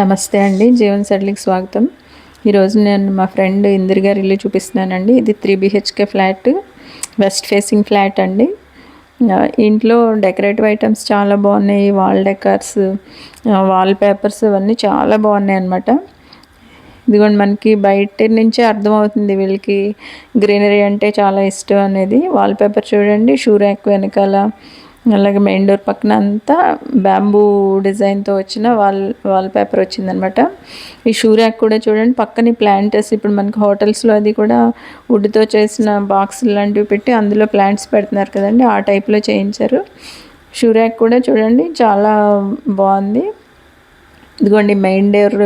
నమస్తే అండి జీవన్ సెటిల్కి స్వాగతం. ఈరోజు నేను మా ఫ్రెండ్ ఇందిర్ గారి ఇల్లు చూపిస్తున్నానండి. ఇది three BHK flat west facing flat అండి. ఇంట్లో డెకరేటివ్ ఐటమ్స్ చాలా బాగున్నాయి వాల్ డెకర్స్ వాల్ పేపర్స్ ఇవన్నీ చాలా బాగున్నాయి అన్నమాట. ఇదిగోండి మనకి బయట నుంచే అర్థమవుతుంది వీళ్ళకి. గ్రీనరీ అంటే చాలా ఇష్టం అనేది. వాల్ పేపర్ చూడండి షూ ర్యాక్ వెనకాల అలాగే మెయిన్ డోర్ పక్కన అంతా బ్యాంబూ డిజైన్తో వచ్చిన వాల్ వాల్ పేపర్ వచ్చిందనమాట ఈ షూ ర్యాక్ కూడా చూడండి పక్కనే ప్లాంటర్స్ ఇప్పుడు మనకి హోటల్స్లో అది కూడా వుడ్తో చేసిన బాక్స్ లాంటివి పెట్టి అందులో ప్లాంట్స్ పెడుతున్నారు కదండి ఆ టైప్లో చేయించారు. షూ ర్యాక్ కూడా చూడండి చాలా బాగుంది. ఇదిగోండి మెయిన్ డోర్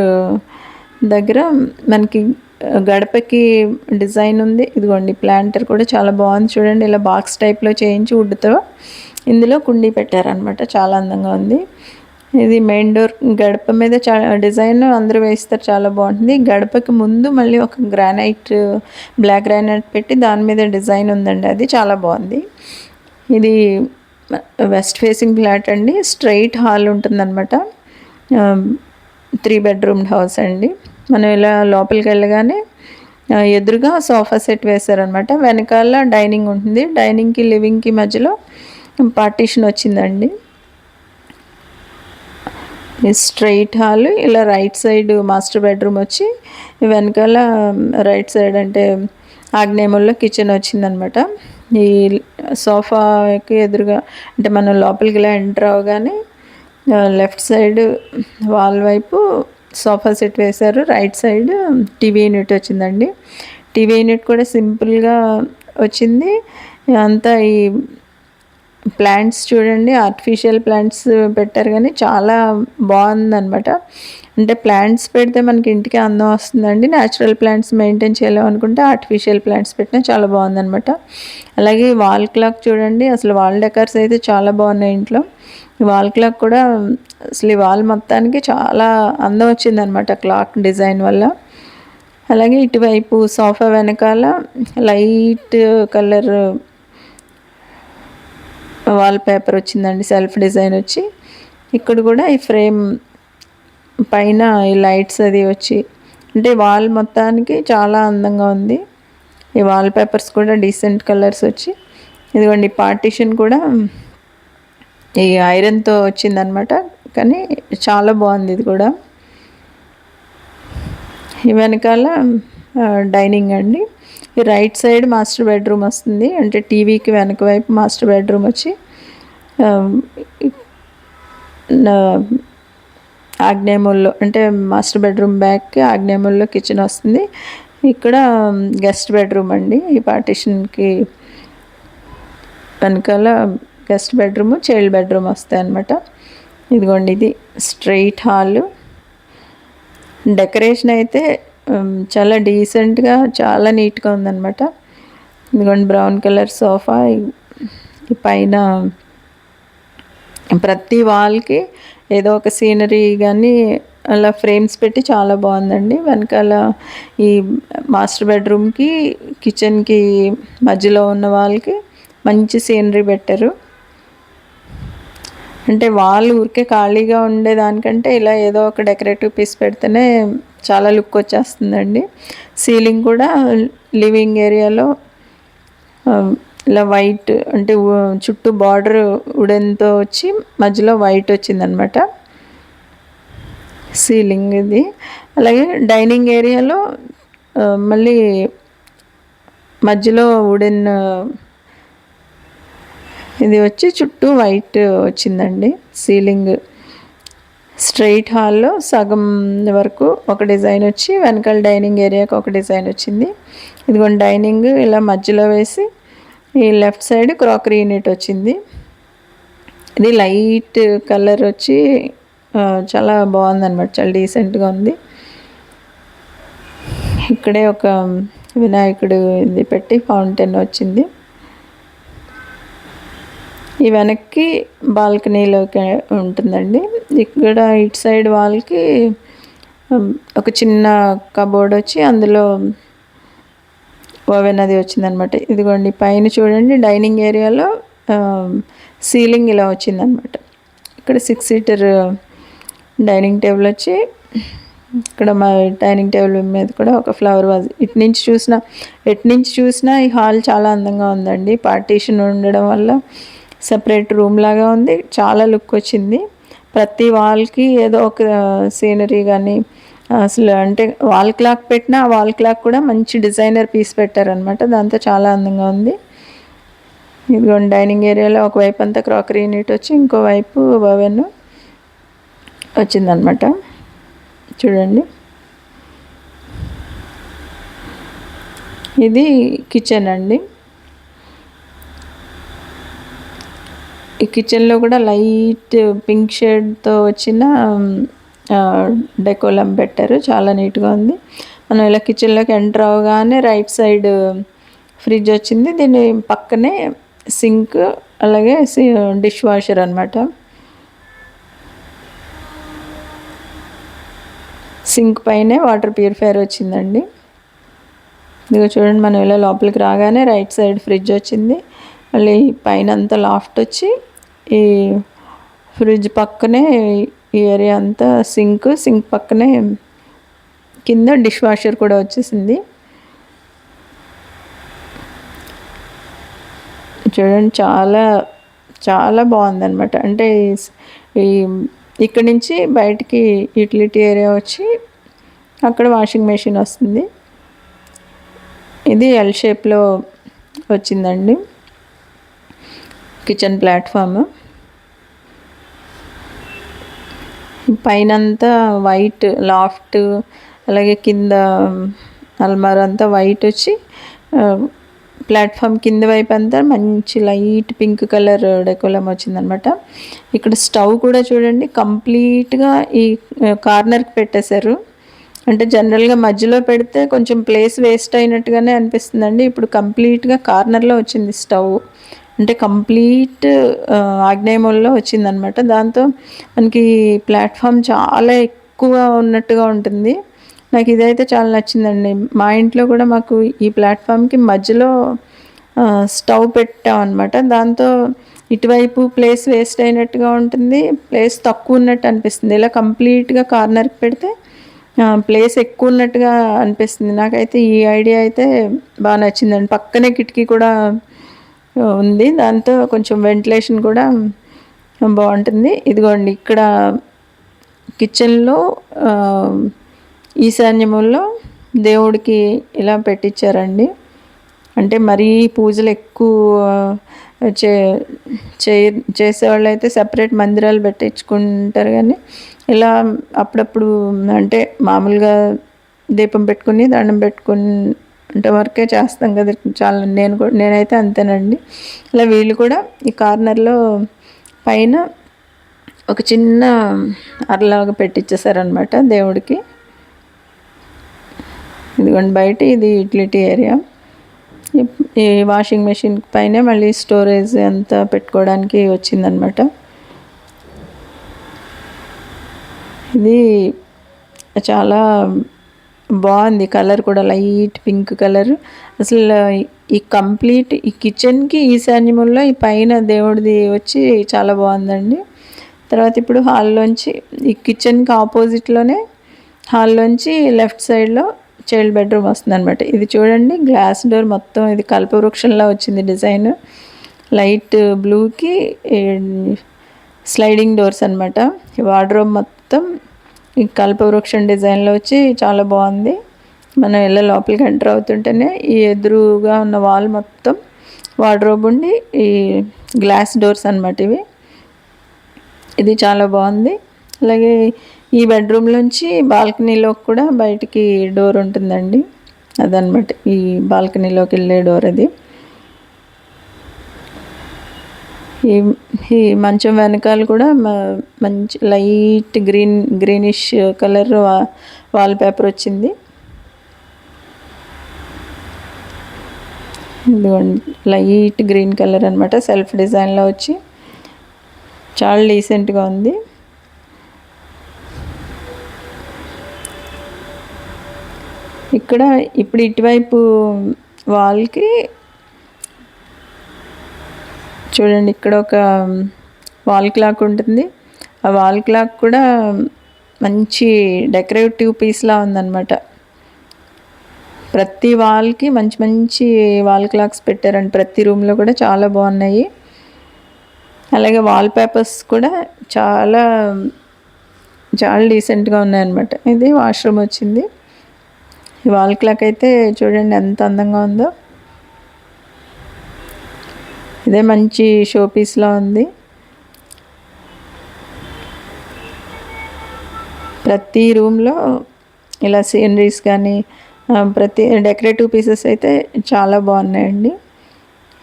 దగ్గర మనకి గడపకి డిజైన్ ఉంది. ఇదిగోండి ప్లాంటర్ కూడా చాలా బాగుంది చూడండి ఇలా బాక్స్ టైప్లో చేయించి వుడ్తో ఇందులో కుండీ పెట్టారనమాట చాలా అందంగా ఉంది. ఇది మెయిన్ డోర్. గడప మీద చాలా డిజైన్ అందరూ వేస్తారు చాలా బాగుంటుంది. గడపకి ముందు మళ్ళీ ఒక గ్రానైట్ బ్లాక్ గ్రానైట్ పెట్టి దాని మీద డిజైన్ ఉందండి అది. చాలా బాగుంది. ఇది వెస్ట్ ఫేసింగ్ ఫ్లాట్ అండి. స్ట్రైట్ హాల్ ఉంటుందన్నమాట. త్రీ బెడ్రూమ్ హౌస్ అండి. మనం ఇలా లోపలికి వెళ్ళగానే ఎదురుగా సోఫా సెట్ వేశారనమాట వెనకాల డైనింగ్ ఉంటుంది. డైనింగ్కి లివింగ్కి మధ్యలో పార్టీషన్ వచ్చిందండి. స్ట్రైట్ హాల్ ఇలా రైట్ సైడ్ మాస్టర్ బెడ్రూమ్ వచ్చి వెనకాల రైట్ సైడ్ అంటే ఆగ్నేయముల్లో కిచెన్ వచ్చిందనమాట. ఈ సోఫాకి ఎదురుగా అంటే మనం లోపలికి ఇలా ఎంటర్ అవగానే లెఫ్ట్ సైడ్ వాల్ వైపు సోఫా సెట్ వేశారు. రైట్ సైడ్ టీవీ యూనిట్ వచ్చిందండి. టీవీ యూనిట్ కూడా సింపుల్గా వచ్చింది. అంతా ఈ ప్లాంట్స్ చూడండి ఆర్టిఫిషియల్ ప్లాంట్స్ పెట్టారు కానీ చాలా బాగుందన్నమాట. అంటే ప్లాంట్స్ పెడితే మనకి ఇంటికి అందం వస్తుందండి. న్యాచురల్ ప్లాంట్స్ మెయింటైన్ చేయలేం అనుకుంటే ఆర్టిఫిషియల్ ప్లాంట్స్ పెట్టినా చాలా బాగుందన్నమాట. అలాగే వాల్ క్లాక్ చూడండి అసలు వాల్ డెకర్స్ అయితే చాలా బాగున్నాయి ఇంట్లో. వాల్ క్లాక్ కూడా అసలు ఈ వాల్ మొత్తానికి చాలా అందం వచ్చిందనమాట క్లాక్ డిజైన్ వల్ల. అలాగే ఇటువైపు సోఫా వెనకాల లైట్ కలర్ వాల్ పేపర్ వచ్చిందండి సెల్ఫ్ డిజైన్ వచ్చి. ఇక్కడ కూడా ఈ ఫ్రేమ్ పైన ఈ లైట్స్ అది వచ్చి. అంటే వాల్ మొత్తానికి చాలా అందంగా ఉంది. ఈ వాల్ పేపర్స్ కూడా డీసెంట్ కలర్స్ వచ్చి. ఇదిగోండి పార్టీషన్ కూడా ఈ ఐరన్తో వచ్చిందనమాట కానీ చాలా బాగుంది ఇది కూడా. ఈ వెనకాల డైనింగ్ అండి. ఈ రైట్ సైడ్ మాస్టర్ బెడ్రూమ్ వస్తుంది. అంటే టీవీకి వెనక వైపు మాస్టర్ బెడ్రూమ్ వచ్చి ఆగ్నేయముల్లో అంటే మాస్టర్ బెడ్రూమ్ బ్యాక్కి ఆగ్నేయముల్లో కిచెన్ వస్తుంది. ఇక్కడ గెస్ట్ బెడ్రూమ్ అండి. ఈ పార్టీషన్కి వెనకాల గెస్ట్ బెడ్రూమ్ చైల్డ్ బెడ్రూమ్ వస్తాయి అన్నమాట. ఇదిగోండి ఇది స్ట్రైట్ హాల్. డెకరేషన్ అయితే Um, చాలా డీసెంట్గా చాలా నీట్గా ఉందన్నమాట. ఇదిగోండి బ్రౌన్ కలర్ సోఫా పైన ప్రతి వాల్కి ఏదో ఒక సీనరీ కానీ అలా ఫ్రేమ్స్ పెట్టి చాలా బాగుందండి. వెనకాల ఈ మాస్టర్ బెడ్రూమ్కి కిచెన్కి మధ్యలో ఉన్న వాళ్ళకి మంచి సీనరీ పెట్టారు. అంటే వాళ్ళు ఊరికే ఖాళీగా ఉండేదానికంటే ఇలా ఏదో ఒక డెకరేటివ్ పీస్ పెడితేనే చాలా లుక్ వచ్చేస్తుందండి. సీలింగ్ కూడా లివింగ్ ఏరియాలో ఇలా వైట్ అంటే చుట్టూ బార్డర్ ఉడెన్తో వచ్చి మధ్యలో వైట్ వచ్చిందనమాట. సీలింగ్ ఇది. అలాగే డైనింగ్ ఏరియాలో మళ్ళీ మధ్యలో వుడెన్ ఇది వచ్చి చుట్టూ వైట్ వచ్చిందండి. సీలింగ్ స్ట్రైట్ హాల్లో సగం వరకు ఒక డిజైన్ వచ్చి వెనకాల డైనింగ్ ఏరియాకి ఒక డిజైన్ వచ్చింది. ఇదిగోండి డైనింగ్ ఇలా మధ్యలో వేసి ఈ లెఫ్ట్ సైడ్ క్రాకరీ యూనిట్ వచ్చింది. ఇది లైట్ కలర్ వచ్చి చాలా బాగుందన్నమాట చాలా డీసెంట్గా ఉంది. ఇక్కడే ఒక వినాయకుడు ఇది పెట్టి ఫౌంటైన్ వచ్చింది. ఈ వెనక్కి బాల్కనీలోకి ఉంటుందండి. ఇక్కడ ఇటు సైడ్ వాళ్ళకి ఒక చిన్న కబోర్డ్ వచ్చి అందులో ఓవెన్ అది వచ్చిందనమాట. ఇదిగోండి పైన చూడండి డైనింగ్ ఏరియాలో సీలింగ్ ఇలా వచ్చిందనమాట. ఇక్కడ సిక్స్ సీటర్ డైనింగ్ టేబుల్ వచ్చి ఇక్కడ మా డైనింగ్ టేబుల్ మీద కూడా ఒక ఫ్లవర్ వాజ్. ఇటు నుంచి చూసిన ఎటు నుంచి చూసినా ఈ హాల్ చాలా అందంగా ఉందండి. పార్టీషన్ ఉండడం వల్ల సపరేట్ రూమ్ లాగా ఉంది. చాలా లుక్ వచ్చింది. ప్రతి వాల్కి ఏదో ఒక సీనరీ కానీ అసలు అంటే వాల్ క్లాక్ పెట్టినా ఆ వాల్ క్లాక్ కూడా మంచి డిజైనర్ పీస్ పెట్టారనమాట దాంతో చాలా అందంగా ఉంది. ఇదిగోండి డైనింగ్ ఏరియాలో ఒకవైపు అంతా క్రాకరీ యూనిట్ వచ్చి ఇంకోవైపు ఓవెన్ వచ్చిందనమాట చూడండి. ఇది కిచెన్ అండి. ఈ కిచెన్లో కూడా లైట్ పింక్ షేడ్తో వచ్చిన డెకోలం పెట్టారు చాలా నీట్గా ఉంది. మనం ఇలా కిచెన్లోకి ఎంటర్ అవగానే రైట్ సైడ్ ఫ్రిడ్జ్ వచ్చింది. దీని పక్కనే సింక్ అలాగే డిష్ వాషర్ అనమాట సింక్ పైనే వాటర్ ప్యూరిఫైయర్ వచ్చిందండి. ఇదిగో చూడండి మనం ఇలా లోపలికి రాగానే రైట్ సైడ్ ఫ్రిడ్జ్ వచ్చింది. మళ్ళీ పైన అంతా లాఫ్ట్ వచ్చి ఈ ఫ్రిడ్జ్ పక్కనే ఈ ఏరియా అంతా సింక్ సింక్ పక్కనే కింద డిష్ వాషర్ కూడా వచ్చేసింది. చూడండి చాలా చాలా బాగుందన్నమాట. అంటే ఈ ఇక్కడి నుంచి బయటికి యూటిలిటీ ఏరియా వచ్చి అక్కడ వాషింగ్ మెషిన్ వస్తుంది. ఇది ఎల్ షేప్లో వచ్చిందండి. కిచెన్ ప్లాట్ఫామ్ పైనంతా వైట్ లాఫ్ట్ అలాగే కింద um, అల్మార్ అంతా వైట్ వచ్చి um, ప్లాట్ఫామ్ కింద వైపు అంతా మంచి లైట్ పింక్ కలర్ డెకోలం వచ్చిందనమాట ఇక్కడ స్టవ్ కూడా చూడండి కంప్లీట్గా ఈ uh, కార్నర్కి పెట్టేశారు. అంటే జనరల్గా మధ్యలో పెడితే కొంచెం ప్లేస్ వేస్ట్ అయినట్టుగానే అనిపిస్తుందండి. ఇప్పుడు కంప్లీట్గా కార్నర్లో వచ్చింది స్టవ్ అంటే కంప్లీట్ ఆగ్నేయముల్లో వచ్చిందనమాట దాంతో మనకి ప్లాట్ఫామ్ చాలా ఎక్కువ ఉన్నట్టుగా ఉంటుంది. నాకు ఇదైతే చాలా నచ్చిందండి. మా ఇంట్లో కూడా మాకు ఈ ప్లాట్ఫామ్కి మధ్యలో స్టవ్ పెట్టాం అనమాట దాంతో ఇటువైపు ప్లేస్ వేస్ట్ అయినట్టుగా ఉంటుంది. ప్లేస్ తక్కువ ఉన్నట్టు అనిపిస్తుంది. ఇలా కంప్లీట్గా కార్నర్కి పెడితే ప్లేస్ ఎక్కువ ఉన్నట్టుగా అనిపిస్తుంది. నాకైతే ఈ ఐడియా అయితే బాగా నచ్చిందండి. పక్కనే కిటికీ కూడా ఉంది. దాంతో కొంచెం వెంటిలేషన్ కూడా బాగుంటుంది. ఇదిగోండి ఇక్కడ కిచెన్లో ఈశాన్యముల్లో దేవుడికి ఇలా పెట్టించారండి అంటే మరీ పూజలు ఎక్కువ చే చేసేవాళ్ళు అయితే సపరేట్ మందిరాలు పెట్టించుకుంటారు కానీ ఇలా అప్పుడప్పుడు అంటే మామూలుగా దీపం పెట్టుకుని దండం పెట్టుకుని అంటే వర్కే చేస్తాం కదా చాలా నేను కూడా నేనైతే అంతేనండి. ఇలా వీళ్ళు కూడా ఈ కార్నర్లో పైన ఒక చిన్న అరలాగా పెట్టించేసారనమాట దేవుడికి. ఇదిగోండి బయట ఇది యూటిలిటీ ఏరియా ఈ వాషింగ్ మెషిన్ పైనే మళ్ళీ స్టోరేజ్ అంతా పెట్టుకోవడానికి వచ్చిందనమాట ఇది చాలా బాగుంది కలర్ కూడా లైట్ పింక్ కలర్. అసలు ఈ కంప్లీట్ ఈ కిచెన్కి ఈశాన్యముల్లో ఈ పైన దేవుడిది వచ్చి చాలా బాగుందండి. తర్వాత ఇప్పుడు హాల్లోంచి ఈ కిచెన్కి ఆపోజిట్లోనే హాల్లోంచి లెఫ్ట్ సైడ్లో చైల్డ్ బెడ్రూమ్ వస్తుంది అనమాట ఇది చూడండి గ్లాస్ డోర్ మొత్తం ఇది కల్పవృక్షంలా వచ్చింది డిజైన్. లైట్ బ్లూకి స్లైడింగ్ డోర్స్ అనమాట వార్డ్రోబ్ మొత్తం ఈ కల్పవృక్షం డిజైన్లో వచ్చి చాలా బాగుంది. మనం ఇళ్ళ లోపలికి ఎంటర్ అవుతుంటేనే ఈ ఎదురుగా ఉన్న వాల్ మొత్తం వార్డ్రోబ్ ఉండి ఈ గ్లాస్ డోర్స్ అనమాట ఇవి. ఇది చాలా బాగుంది. అలాగే ఈ బెడ్రూమ్లోంచి బాల్కనీలోకి కూడా బయటికి డోర్ ఉంటుందండి. అదనమాట ఈ బాల్కనీలోకి వెళ్ళే డోర్ అది. ఈ ఈ మంచం వెనకాల కూడా మంచి light green greenish colour wall paper వచ్చింది. లైట్ గ్రీన్ కలర్ అనమాట సెల్ఫ్ డిజైన్లో వచ్చి. చాలా డీసెంట్గా ఉంది. ఇక్కడ ఇప్పుడు ఇటువైపు వాల్కి చూడండి ఇక్కడ ఒక వాల్ క్లాక్ ఉంటుంది. ఆ వాల్ క్లాక్ కూడా మంచి డెకరేటివ్ పీస్లా ఉందన్నమాట. ప్రతి వాల్కి మంచి మంచి వాల్ క్లాక్స్ పెట్టారండి. ప్రతి రూమ్లో కూడా చాలా బాగున్నాయి. అలాగే వాల్ పేపర్స్ కూడా చాలా చాలా డీసెంట్గా ఉన్నాయన్నమాట. ఇది వాష్రూమ్ వచ్చింది. ఈ వాల్ క్లాక్ అయితే చూడండి ఎంత అందంగా ఉందో. ఇదే మంచి షో పీస్లో ఉంది. ప్రతి రూమ్లో ఇలా సీనరీస్ కానీ ప్రతి డెకరేటివ్ పీసెస్ అయితే చాలా బాగున్నాయండి.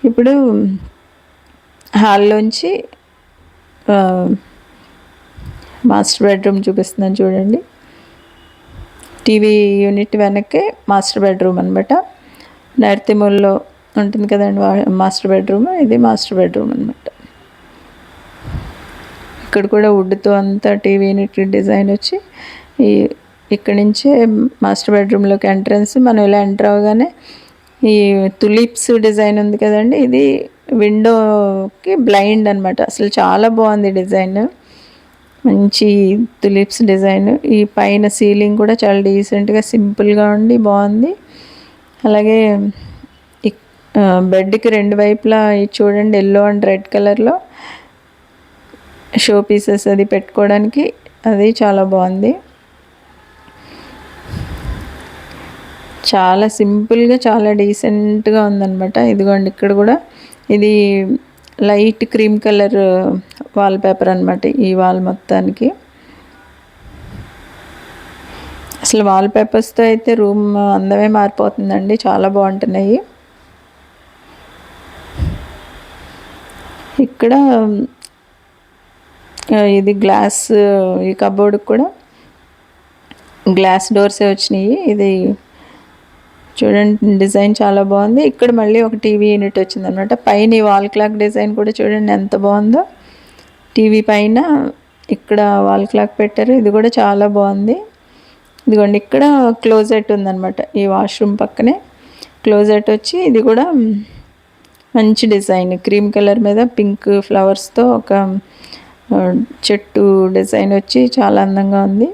ఇప్పుడు హాల్లోంచి మాస్టర్ బెడ్రూమ్ చూపిస్తున్నాను చూడండి. టీవీ యూనిట్ వెనక్కి మాస్టర్ బెడ్రూమ్ అనమాట నైర్తిమూల్లో ఉంటుంది కదండి మాస్టర్ బెడ్రూమ్ ఇది మాస్టర్ బెడ్రూమ్ అనమాట ఇక్కడ కూడా వుడ్తో అంతా టీవీ యూనిట్ డిజైన్ వచ్చి ఈ ఇక్కడ నుంచే మాస్టర్ బెడ్రూమ్లోకి ఎంట్రన్స్ మనం ఇలా ఎంటర్ అవగానే ఈ తులిప్స్ డిజైన్ ఉంది కదండి ఇది విండోకి బ్లైండ్ అనమాట అసలు చాలా బాగుంది డిజైన్. మంచి తులిప్స్ డిజైన్. ఈ పైన సీలింగ్ కూడా చాలా డీసెంట్గా సింపుల్గా ఉండి బాగుంది. అలాగే బెడ్కి రెండు వైపులా చూడండి ఎల్లో అండ్ రెడ్ కలర్లో షో పీసెస్ అది పెట్టుకోవడానికి అది చాలా బాగుంది. చాలా సింపుల్గా చాలా డీసెంట్గా ఉందన్నమాట. ఇదిగోండి ఇక్కడ కూడా ఇది light cream colour wall paper అనమాట ఈ వాల్ మొత్తానికి. అసలు వాల్ పేపర్స్తో అయితే రూమ్ అందమే మారిపోతుందండి. చాలా బాగుంటున్నాయి. ఇక్కడ ఇది గ్లాస్ ఈ కబోర్డ్ కూడా గ్లాస్ డోర్సే వచ్చినాయి. ఇది చూడండి డిజైన్ చాలా బాగుంది. ఇక్కడ మళ్ళీ ఒక టీవీ యూనిట్ వచ్చింది అనమాట పైన ఈ వాల్ క్లాక్ డిజైన్ కూడా చూడండి ఎంత బాగుందో. టీవీ పైన ఇక్కడ వాల్ క్లాక్ పెట్టారు. ఇది కూడా చాలా బాగుంది. ఇదిగోండి ఇక్కడ క్లోజెట్ ఉందన్నమాట ఈ వాష్రూమ్ పక్కనే క్లోజెట్ వచ్చి ఇది కూడా మంచి డిజైన్. క్రీమ్ కలర్ మీద పింక్ ఫ్లవర్స్తో ఒక చెట్టు డిజైన్ వచ్చి చాలా అందంగా ఉంది.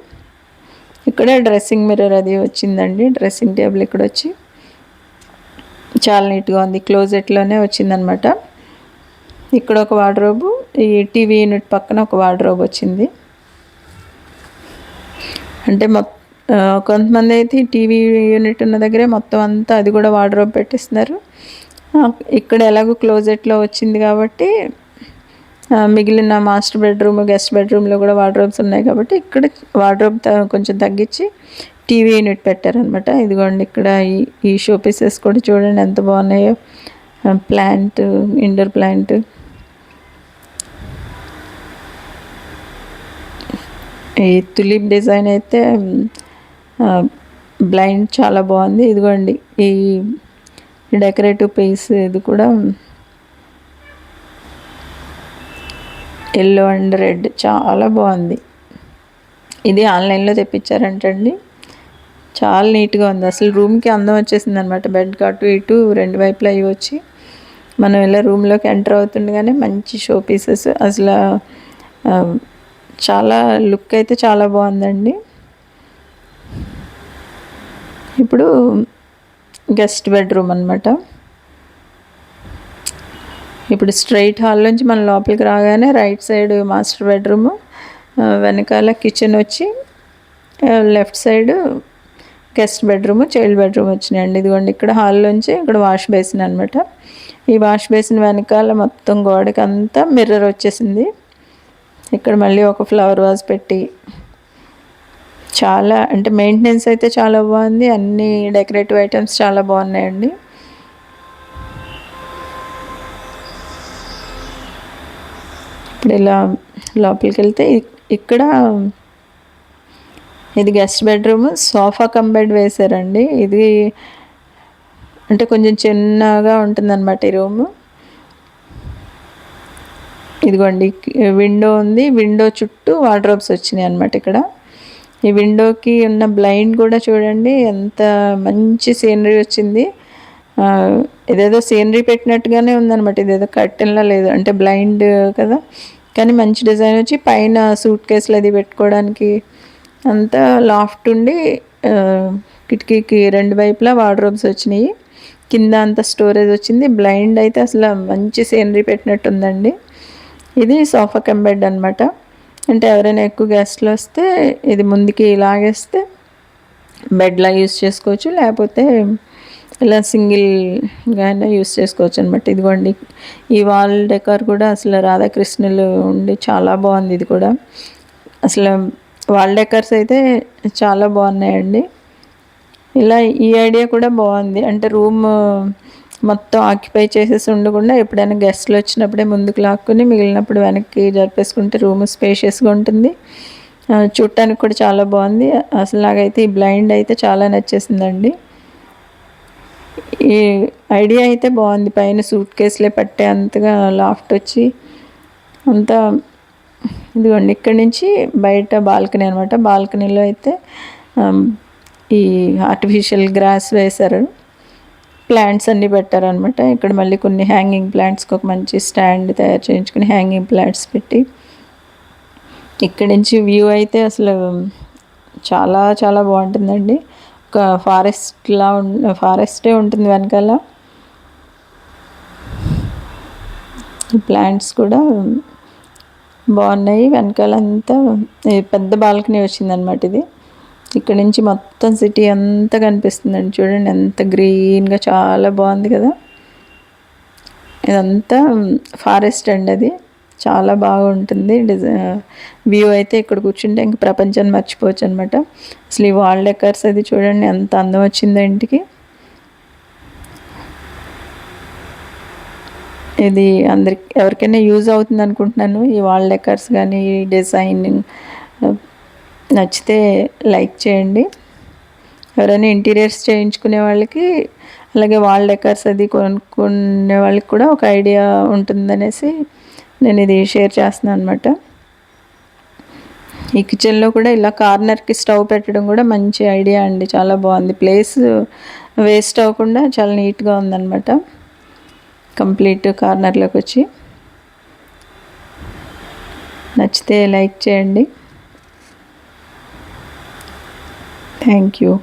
ఇక్కడ డ్రెస్సింగ్ మిర్రర్ అది వచ్చిందండి. డ్రెస్సింగ్ టేబుల్ ఇక్కడ వచ్చి చాలా నీట్గా ఉంది. క్లోజెట్లోనే వచ్చిందనమాట. ఇక్కడ ఒక వార్డ్రోబు ఈ టీవీ యూనిట్ పక్కన ఒక వార్డ్రోబ్ వచ్చింది. అంటే మొత్తం కొంతమంది అయితే టీవీ యూనిట్ ఉన్న దగ్గరే మొత్తం అంతా అది కూడా వార్డ్రోబ్ పెట్టిస్తున్నారు. ఇక్కడ ఎలాగో క్లోజెట్లో వచ్చింది కాబట్టి మిగిలిన మాస్టర్ బెడ్రూమ్ గెస్ట్ బెడ్రూమ్లో కూడా వార్డ్రోబ్స్ ఉన్నాయి కాబట్టి ఇక్కడ వార్డ్రోబ్ కొంచెం తగ్గించి టీవీ యూనిట్ పెట్టారనమాట ఇదిగోండి ఇక్కడ ఈ ఈ షో పీసెస్ కూడా చూడండి ఎంత బాగున్నాయో. ప్లాంట్ ఇండోర్ ప్లాంట్ ఈ తులిప్ డిజైన్ అయితే బ్లైండ్ చాలా బాగుంది. ఇదిగోండి ఈ డెకరేటివ్ పీస్ ఇది కూడా ఎల్లో అండ్ రెడ్ చాలా బాగుంది. ఇది ఆన్లైన్లో తెప్పించారంటండి. చాలా నీట్గా ఉంది. అసలు రూమ్కి అందం వచ్చేసింది అనమాట బెడ్ అటు ఇటు రెండు వైపులా అవి వచ్చి. మనం ఇలా రూమ్లోకి ఎంటర్ అవుతుండగానే మంచి షో పీసెస్. అసలు చాలా లుక్ అయితే చాలా బాగుందండి. ఇప్పుడు గెస్ట్ బెడ్రూమ్ అనమాట ఇప్పుడు స్ట్రైట్ హాల్ నుంచి మన లోపలికి రాగానే రైట్ సైడ్ మాస్టర్ బెడ్రూమ్ వెనకాల కిచెన్ వచ్చి left side guest bedroom child bedroom వచ్చినాయండి. ఇదిగోండి ఇక్కడ హాల్లోంచి ఇక్కడ వాష్ బేసిన్ అనమాట ఈ వాష్ బేసిన్ వెనకాల మొత్తం గోడకి అంతా మిర్రర్ వచ్చేసింది. ఇక్కడ మళ్ళీ ఒక ఫ్లవర్ వాజ్ పెట్టి చాలా అంటే మెయింటెనెన్స్ అయితే చాలా బాగుంది. అన్ని డెకరేటివ్ ఐటమ్స్ చాలా బాగున్నాయండి. ఇప్పుడు ఇలా లోపలికి వెళ్తే ఇక్కడ ఇది guest bedroom sofa cum bed వేశారండి. ఇది అంటే కొంచెం చిన్నగా ఉంటుందన్నమాట ఈ రూము. ఇదిగోండి విండో ఉంది. విండో చుట్టూ వార్డ్రోబ్స్ వచ్చినాయి అనమాట ఇక్కడ. ఈ విండోకి ఉన్న బ్లైండ్ కూడా చూడండి ఎంత మంచి సీనరీ వచ్చింది. ఇదేదో సీనరీ పెట్టినట్టుగానే ఉందన్నమాట ఇదేదో కట్టెన్లా లేదు అంటే బ్లైండ్ కదా. కానీ మంచి డిజైన్ వచ్చి పైన సూట్ కేసులు అది పెట్టుకోవడానికి అంతా లాఫ్ట్ ఉండి కిటికీకి రెండు వైపులా వార్డ్రోబ్స్ వచ్చినాయి. కింద అంత స్టోరేజ్ వచ్చింది. బ్లైండ్ అయితే అసలు మంచి సీనరీ పెట్టినట్టు ఉందండి. ఇది సోఫా కంబెడ్ అనమాట అంటే ఎవరైనా ఎక్కువ గెస్ట్లు వస్తే ఇది ముందుకి ఇలాగేస్తే బెడ్లా యూస్ చేసుకోవచ్చు లేకపోతే ఇలా సింగిల్గానే యూస్ చేసుకోవచ్చు అనమాట ఇదిగోండి ఈ వాల్ డెకార్ కూడా అసలు రాధాకృష్ణులు ఉండి చాలా బాగుంది ఇది కూడా. అసలు వాల్ డెకర్స్ అయితే చాలా బాగున్నాయండి. ఇలా ఈ ఐడియా కూడా బాగుంది. అంటే రూమ్ మొత్తం ఆక్యుపై చేసేసి ఉండకుండా ఎప్పుడైనా గెస్ట్లు వచ్చినప్పుడే ముందుకు లాక్కుని మిగిలినప్పుడు వెనక్కి జరిపేసుకుంటే రూమ్ స్పేషియస్గా ఉంటుంది. చూడటానికి కూడా చాలా బాగుంది. అసలు నాకైతే ఈ బ్లైండ్ అయితే చాలా నచ్చేసిందండి. ఈ ఐడియా అయితే బాగుంది. పైన సూట్ కేసులే పట్టే అంతగా లాఫ్ట్ వచ్చి అంతా ఇదిగోండి ఇక్కడి నుంచి బయట బాల్కనీ అనమాట బాల్కనీలో అయితే ఈ ఆర్టిఫిషియల్ గ్రాస్ వేశారు. ప్లాంట్స్ అన్నీ పెట్టారనమాట. ఇక్కడ మళ్ళీ కొన్ని హ్యాంగింగ్ ప్లాంట్స్కి ఒక మంచి స్టాండ్ తయారు చేయించుకుని హ్యాంగింగ్ ప్లాంట్స్ పెట్టి ఇక్కడి నుంచి వ్యూ అయితే అసలు చాలా చాలా బాగుంటుందండి. ఒక ఫారెస్ట్లా ఉం ఫారెస్టే ఉంటుంది వెనకాల. ప్లాంట్స్ కూడా బాగున్నాయి. వెనకాలంతా పెద్ద బాల్కనీ వచ్చిందనమాట ఇది. ఇక్కడ నుంచి మొత్తం సిటీ అంతా కనిపిస్తుందండి. చూడండి ఎంత గ్రీన్గా చాలా బాగుంది కదా. ఇదంతా ఫారెస్ట్ అండి అది. చాలా బాగుంటుంది డిజై వ్యూ అయితే ఇక్కడ కూర్చుంటే ఇంక ప్రపంచాన్ని మర్చిపోవచ్చు అనమాట అసలు ఈ వాల్ డెకర్స్ అది చూడండి ఎంత అందం వచ్చిందో ఇంటికి. ఇది అందరికి ఎవరికైనా యూజ్ అవుతుంది అనుకుంటున్నాను. ఈ వాల్ డెకర్స్ కానీ ఈ డిజైనింగ్ నచ్చితే లైక్ చేయండి. ఎవరైనా ఇంటీరియర్స్ చేయించుకునే వాళ్ళకి అలాగే వాల్ డెకర్స్ అది కొనుక్కునే వాళ్ళకి కూడా ఒక ఐడియా ఉంటుందనేసి నేను ఇది షేర్ చేస్తున్నాను అనమాట ఈ కిచెన్లో కూడా ఇలా కార్నర్కి స్టవ్ పెట్టడం కూడా మంచి ఐడియా అండి. చాలా బాగుంది. ప్లేస్ వేస్ట్ అవ్వకుండా చాలా నీట్గా ఉందన్నమాట. కంప్లీట్ కార్నర్లోకి వచ్చి. నచ్చితే లైక్ చేయండి. Thank you.